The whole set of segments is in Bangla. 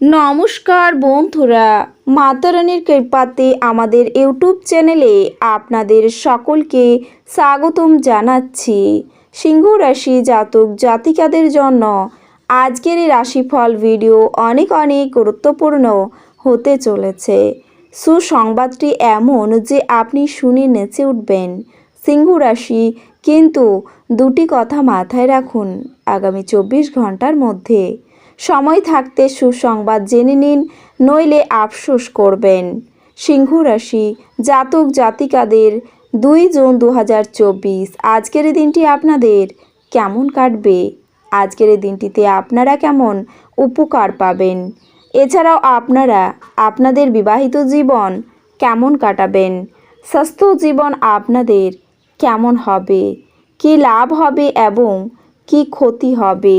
নমস্কার বন্ধুরা মাতারানির কৃপাতে আমাদের ইউটিউব চ্যানেলে আপনাদের সকলকে স্বাগতম জানাচ্ছি। সিংহ রাশি জাতক জাতিকাদের জন্য আজকের এই রাশিফল ভিডিও অনেক অনেক গুরুত্বপূর্ণ হতে চলেছে। সুসংবাদটি এমন যে আপনি শুনে নেচে উঠবেন। সিংহ রাশি কিন্তু দুটি কথা মাথায় রাখুন। আগামী চব্বিশ ঘণ্টার মধ্যে সময় থাকতে সুসংবাদ জেনে নিন, নইলে আফসোস করবেন। সিংহ রাশি জাতক জাতিকাদের দুই জুন দু হাজার চব্বিশ। আজকের দিনটি আপনাদের কেমন কাটবে? আজকের দিনটিতে আপনারা কেমন উপকার পাবেন? এছাড়াও আপনারা আপনাদের বিবাহিত জীবন কেমন কাটাবেন? স্বাস্থ্য জীবন আপনাদের কেমন হবে? কি লাভ হবে এবং কি ক্ষতি হবে?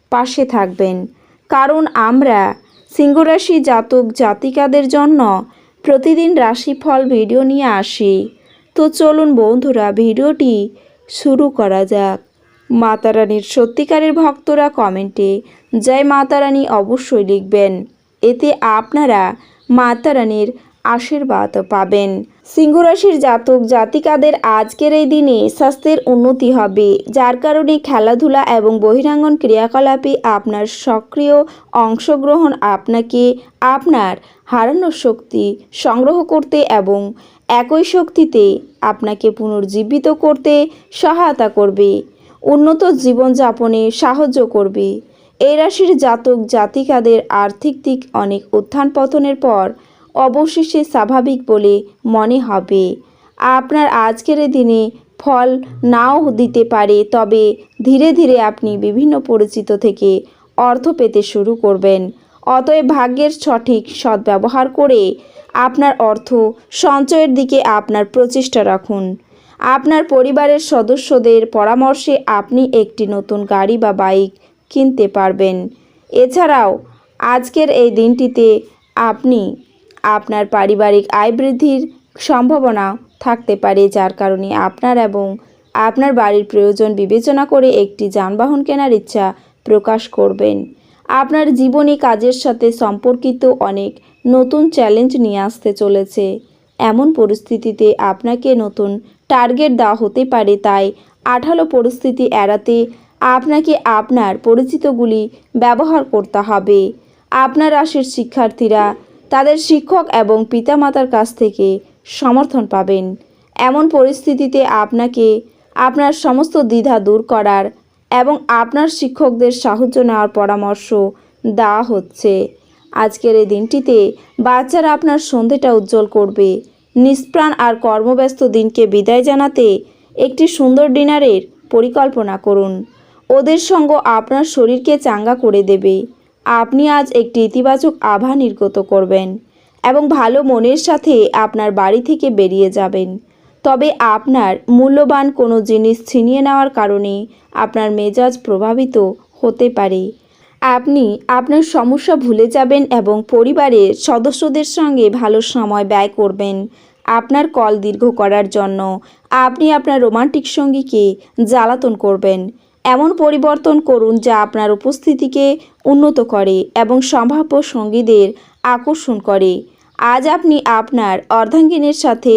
পাশে থাকবেন। কারণ আমরা সিংহরাশি জাতক জাতিকাদের জন্য প্রতিদিন রাশিফল ভিডিও নিয়ে আসি। তো চলুন বন্ধুরা, ভিডিওটি শুরু করা যাক। মাতারানীর সত্যিকারের ভক্তরা কমেন্টে জয় মাতারানী অবশ্যই লিখবেন। এতে আপনারা মাতারানীর আশীর্বাদ পাবেন। সিংহরাশির জাতক জাতিকাদের আজকের এই দিনে স্বাস্থ্যের উন্নতি হবে, যার কারণে খেলাধুলা এবং বহিরাঙ্গন ক্রিয়াকলাপে আপনার সক্রিয় অংশগ্রহণ আপনাকে আপনার হারানো শক্তি সংগ্রহ করতে এবং একই শক্তিতে আপনাকে পুনর্জীবিত করতে সহায়তা করবে, উন্নত জীবনযাপনে সাহায্য করবে। এই রাশির জাতক জাতিকাদের আর্থিক দিক অনেক উত্থান পতনের পর অবশেষে স্বাভাবিক বলে মনে হবে। আপনার আজকের দিনে ফল নাও দিতে পারে, তবে ধীরে ধীরে আপনি বিভিন্ন পরিচিত থেকে অর্থ পেতে শুরু করবেন। অতএব ভাগ্যের সঠিক সদ্ব্যবহার করে আপনার অর্থ সঞ্চয়ের দিকে আপনার প্রচেষ্টা রাখুন। আপনার পরিবারের সদস্যদের পরামর্শে আপনি একটি নতুন গাড়ি বা বাইক কিনতে পারবেন। এছাড়াও, আজকের এই দিনটিতে আপনি আপনার পারিবারিক আয় বৃদ্ধির সম্ভাবনা থাকতে পারে, যার কারণে আপনার এবং আপনার বাড়ির প্রয়োজন বিবেচনা করে একটি যানবাহন কেনার ইচ্ছা প্রকাশ করবেন। আপনার জীবনে কাজের সাথে সম্পর্কিত অনেক নতুন চ্যালেঞ্জ নিয়ে আসতে চলেছে। এমন পরিস্থিতিতে আপনাকে নতুন টার্গেট দেওয়া হতে পারে, তাই আঠালো পরিস্থিতি এড়াতে আপনাকে আপনার পরিচিতগুলি ব্যবহার করতে হবে। আপনার রাশির শিক্ষার্থীরা তাদের শিক্ষক এবং পিতামাতার কাছ থেকে সমর্থন পাবেন। এমন পরিস্থিতিতে আপনাকে আপনার সমস্ত দ্বিধা দূর করার এবং আপনার শিক্ষকদের সাহায্য নেওয়ার পরামর্শ দেওয়া হচ্ছে। আজকের এই দিনটিতে বাচ্চারা আপনার সন্ধেটা উজ্জ্বল করবে। নিষ্প্রাণ আর কর্মব্যস্ত দিনকে বিদায় জানাতে একটি সুন্দর ডিনারের পরিকল্পনা করুন। ওদের সঙ্গ আপনার শরীরকে চাঙ্গা করে দেবে। আপনি আজ একটি ইতিবাচক আভা নির্গত করবেন এবং ভালো মনের সাথে আপনার বাড়ি থেকে বেরিয়ে যাবেন। তবে আপনার মূল্যবান কোনো জিনিস ছিনিয়ে নেওয়ার কারণে আপনার মেজাজ প্রভাবিত হতে পারে। আপনি আপনার সমস্যা ভুলে যাবেন এবং পরিবারের সদস্যদের সঙ্গে ভালো সময় ব্যয় করবেন। আপনার কল দীর্ঘ করার জন্য আপনি আপনার রোমান্টিক সঙ্গীকে জ্বালাতন করবেন। এমন পরিবর্তন করুন যা আপনার উপস্থিতিকে উন্নত করে এবং সম্ভাব্য সঙ্গীদের আকর্ষণ করে। আজ আপনি আপনার অর্ধাঙ্গিনীর সাথে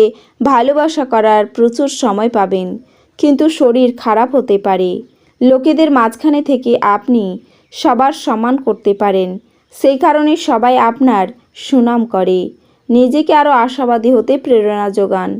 ভালোবাসা করার প্রচুর সময় পাবেন, কিন্তু শরীর খারাপ হতে পারে। লোকেদের মাঝখানে থেকে আপনি সবার সম্মান করতে পারেন, সেই কারণে সবাই আপনার সুনাম করে। নিজেকে আরও আশাবাদী হতে প্রেরণা যোগান,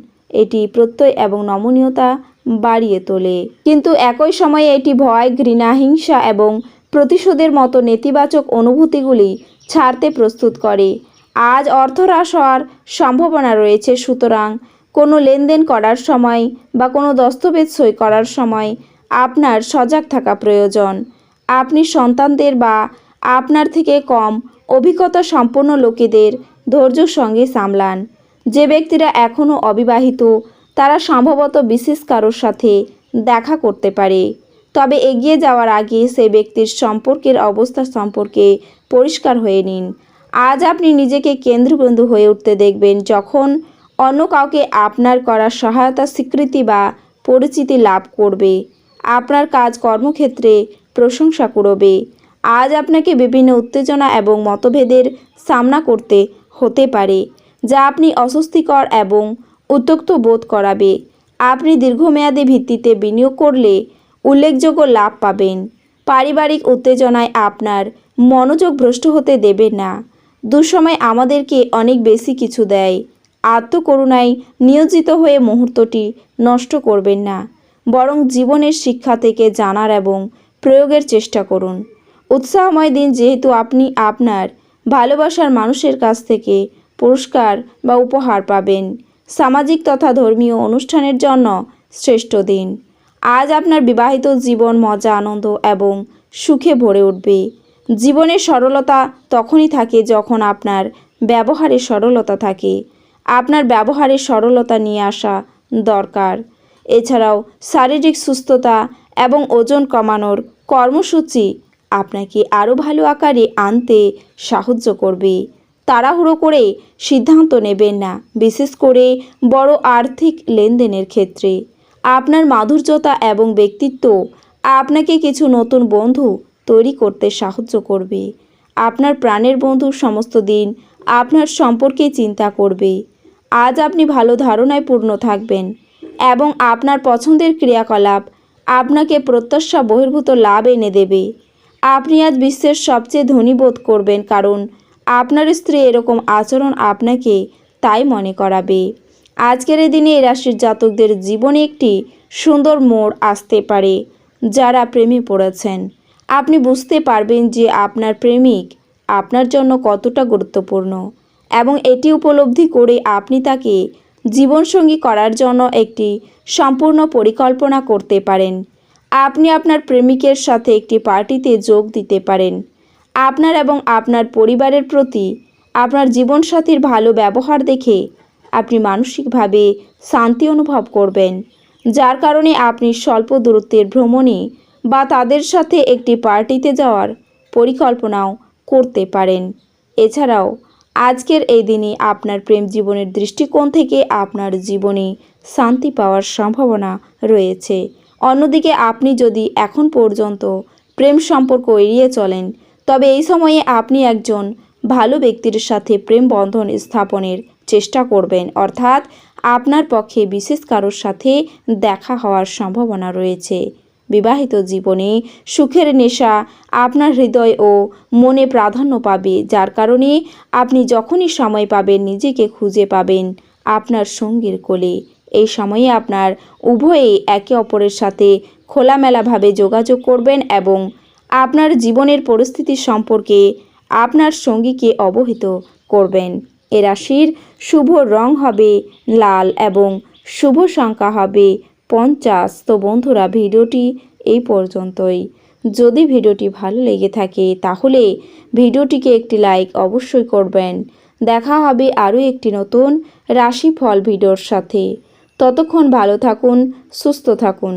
এটি প্রত্যয় এবং নমনীয়তা বাড়িয়ে তোলে। কিন্তু একই সময়ে এটি ভয়, ঘৃণা, হিংসা এবং প্রতিশোধের মতো নেতিবাচক অনুভূতিগুলি ছাড়তে প্রস্তুত করে। আজ অর্থ হ্রাস হওয়ার সম্ভাবনা রয়েছে, সুতরাং কোনো লেনদেন করার সময় বা কোনো দস্তাবেজ সই করার সময় আপনার সজাগ থাকা প্রয়োজন। আপনি সন্তানদের বা আপনার থেকে কম অভিজ্ঞতা সম্পন্ন লোকেদের ধৈর্যর সঙ্গে সামলান। যে ব্যক্তিরা এখনও অবিবাহিত তারা সম্ভবত বিশেষ কারোর সাথে দেখা করতে পারে। তবে এগিয়ে যাওয়ার আগে সে ব্যক্তির সম্পর্কের অবস্থা সম্পর্কে পরিষ্কার হয়ে নিন। আজ আপনি নিজেকে কেন্দ্রবিন্দু হয়ে উঠতে দেখবেন যখন অন্য কাউকে আপনার করা সহায়তা, স্বীকৃতি বা পরিচিতি লাভ করবে। আপনার কাজ কর্মক্ষেত্রে প্রশংসা করবে আজ আপনাকে বিভিন্ন উত্তেজনা এবং মতভেদের সামনা করতে হতে পারে, যা আপনি অস্বস্তিকর এবং উত্তক্ত বোধ করাবে। আপনি দীর্ঘমেয়াদী ভিত্তিতে বিনিয়োগ করলে উল্লেখযোগ্য লাভ পাবেন। পারিবারিক উত্তেজনায় আপনার মনোযোগ ভ্রষ্ট হতে দেবেন না। দুঃসময় আমাদেরকে অনেক বেশি কিছু দেয়। আত্মকরুণায় নিয়োজিত হয়ে মুহূর্তটি নষ্ট করবেন না। বরং জীবনের শিক্ষা থেকে জানার এবং প্রয়োগের চেষ্টা করুন। উৎসাহময় দিন যেহেতু আপনি আপনার ভালোবাসার মানুষের কাছ থেকে পুরস্কার বা উপহার পাবেন। সামাজিক তথা ধর্মীয় অনুষ্ঠানের জন্য শ্রেষ্ঠ দিন। আজ আপনার বিবাহিত জীবন মজা, আনন্দ এবং সুখে ভরে উঠবে। জীবনের সরলতা তখনই থাকে যখন আপনার ব্যবহারে সরলতা থাকে। আপনার ব্যবহারে সরলতা নিয়ে আসা দরকার। এছাড়াও শারীরিক সুস্থতা এবং ওজন কমানোর কর্মসূচি আপনাকে আরও ভালো আকারে আনতে সাহায্য করবে। তাড়াহুড়ো করে সিদ্ধান্ত নেবেন না, বিশেষ করে বড় আর্থিক লেনদেনের ক্ষেত্রে। আপনার মাধুর্যতা এবং ব্যক্তিত্ব আপনাকে কিছু নতুন বন্ধু তৈরি করতে সাহায্য করবে। আপনার প্রাণের বন্ধু সমস্ত দিন আপনার সম্পর্কে চিন্তা করবে। আজ আপনি ভালো ধারণায় পূর্ণ থাকবেন এবং আপনার পছন্দের ক্রিয়াকলাপ আপনাকে প্রত্যাশা বহির্ভূত লাভ এনে দেবে। আপনি আজ বিশ্বের সবচেয়ে ধনী বোধ করবেন কারণ আপনার স্ত্রী এরকম আচরণ আপনাকে তাই মনে করাবে। আজকের এই দিনে রাশির জাতকদের জীবনে একটি সুন্দর মোড় আসতে পারে, যারা প্রেমে পড়েছেন। আপনি বুঝতে পারবেন যে আপনার প্রেমিক আপনার জন্য কতটা গুরুত্বপূর্ণ এবং এটি উপলব্ধি করে আপনি তাকে জীবনসঙ্গী করার জন্য একটি সম্পূর্ণ পরিকল্পনা করতে পারেন। আপনি আপনার প্রেমিকের সাথে একটি পার্টিতে যোগ দিতে পারেন। আপনার এবং আপনার পরিবারের প্রতি আপনার জীবনসাথীর ভালো ব্যবহার দেখে আপনি মানসিকভাবে শান্তি অনুভব করবেন, যার কারণে আপনি স্বল্প দূরত্বের ভ্রমণে বা তাদের সাথে একটি পার্টিতে যাওয়ার পরিকল্পনাও করতে পারেন। এছাড়াও, আজকের এই দিনে আপনার প্রেম জীবনের দৃষ্টিকোণ থেকে আপনার জীবনে শান্তি পাওয়ার সম্ভাবনা রয়েছে। অন্যদিকে, আপনি যদি এখন পর্যন্ত প্রেম সম্পর্ক এড়িয়ে চলেন তবে এই সময়ে আপনি একজন ভালো ব্যক্তির সাথে প্রেম বন্ধন স্থাপনের চেষ্টা করবেন। অর্থাৎ আপনার পক্ষে বিশেষ কারোর সাথে দেখা হওয়ার সম্ভাবনা রয়েছে। বিবাহিত জীবনে সুখের নেশা আপনার হৃদয় ও মনে প্রাধান্য পাবে, যার কারণে আপনি যখনই সময় পাবেন নিজেকে খুঁজে পাবেন আপনার সঙ্গীর কোলে। এই সময়ে আপনার উভয়ে একে অপরের সাথে খোলামেলাভাবে যোগাযোগ করবেন এবং আপনার জীবনের পরিস্থিতি সম্পর্কে আপনার সঙ্গীকে অবহিত করবেন। এ রাশির শুভ রং হবে লাল এবং শুভ সংখ্যা হবে পঞ্চাশ। তো বন্ধুরা, ভিডিওটি এই পর্যন্তই। যদি ভিডিওটি ভালো লেগে থাকে, তাহলে ভিডিওটিকে একটি লাইক অবশ্যই করবেন। দেখা হবে আরও একটি নতুন রাশিফল ভিডিওর সাথে। ততক্ষণ ভালো থাকুন, সুস্থ থাকুন।